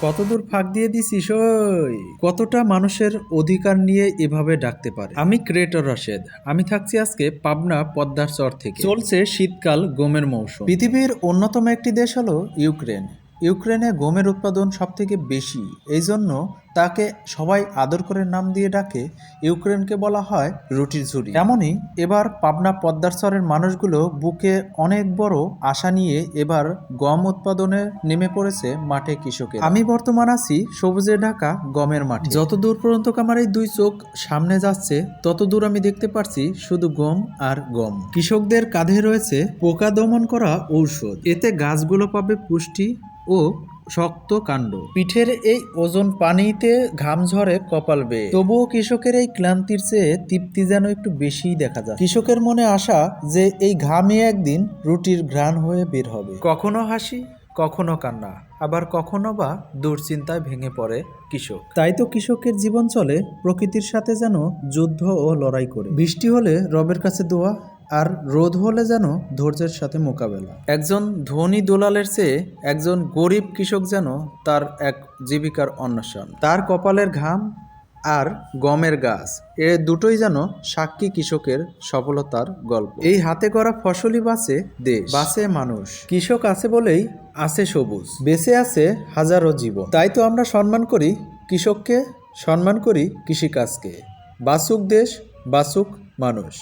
কতদূর ফাঁক দিয়ে দিছি সই কতটা মানুষের অধিকার নিয়ে এভাবে ডাকতে পারে? আমি ক্রিয়েটর রাশেদ। আমি থাকছি আজকে পাবনা পদ্মার চর থেকে। চলছে শীতকাল গমের মৌসুম। পৃথিবীর অন্যতম একটি দেশ হলো ইউক্রেন। ইউক্রেনে গমের উৎপাদন সব থেকে বেশি এই জন্য তাকে সবাই আদর করে নাম দিয়ে ডাকে, ইউক্রেনকে বলা হয় রুটির ঝুড়ি। এমনই এবার পাবনা পদ্মার চরের মানুষগুলো বুকে অনেক বড় আশা নিয়ে এবার গম উৎপাদনে নেমে পড়েছে মাঠে কৃষকের। আমি বর্তমান আছি সবুজে ঢাকা গমের মাঠে। যত দূর পর্যন্ত আমার এই দুই চোখ সামনে যাচ্ছে, তত দূর আমি দেখতে পারছি শুধু গম আর গম। কৃষকদের কাঁধে রয়েছে পোকা দমন করা ঔষধ। এতে গাছগুলো পাবে পুষ্টি ও শক্ত কাণ্ড। পিঠের এই ওজন পানিতে ঘাম ঝরে কপাল বেয়ে। তবুও কৃষকের এই ক্লান্তির চেয়ে তৃপ্তি যেন একটু বেশিই দেখা যায়। কৃষকের মনে আশা যে এই ঘামই একদিন রুটির ঘ্রাণ হয়ে বের হবে। কখনো হাসি, কখনো কান্না, আবার কখনো বা দুশ্চিন্তায় ভেঙে পড়ে কৃষক। তাই তো কৃষকের জীবন চলে প্রকৃতির সাথে যেন যুদ্ধ ও লড়াই করে। বৃষ্টি হলে রবের কাছে দোয়া আর রোদ হলে যেন ধৈর্যের সাথে মোকাবেলা। একজন ধনী দোলালের চেয়ে একজন গরিব কৃষক যেন তার এক জীবিকার অন্বেষণ। তার কপালের ঘাম আর গমের গাছ, এ দুটোই যেন সাক্ষী কৃষকের সফলতার গল্প। এই হাতে করা ফসলই বাঁচে দেশ, বাঁচে মানুষ। কৃষক আছে বলেই আছে সবুজ, বেঁচে আছে হাজারো জীবন। তাই তো আমরা সম্মান করি কৃষককে, সম্মান করি কৃষিকাজকে। বাসুক দেশ বাসুক মানুষ।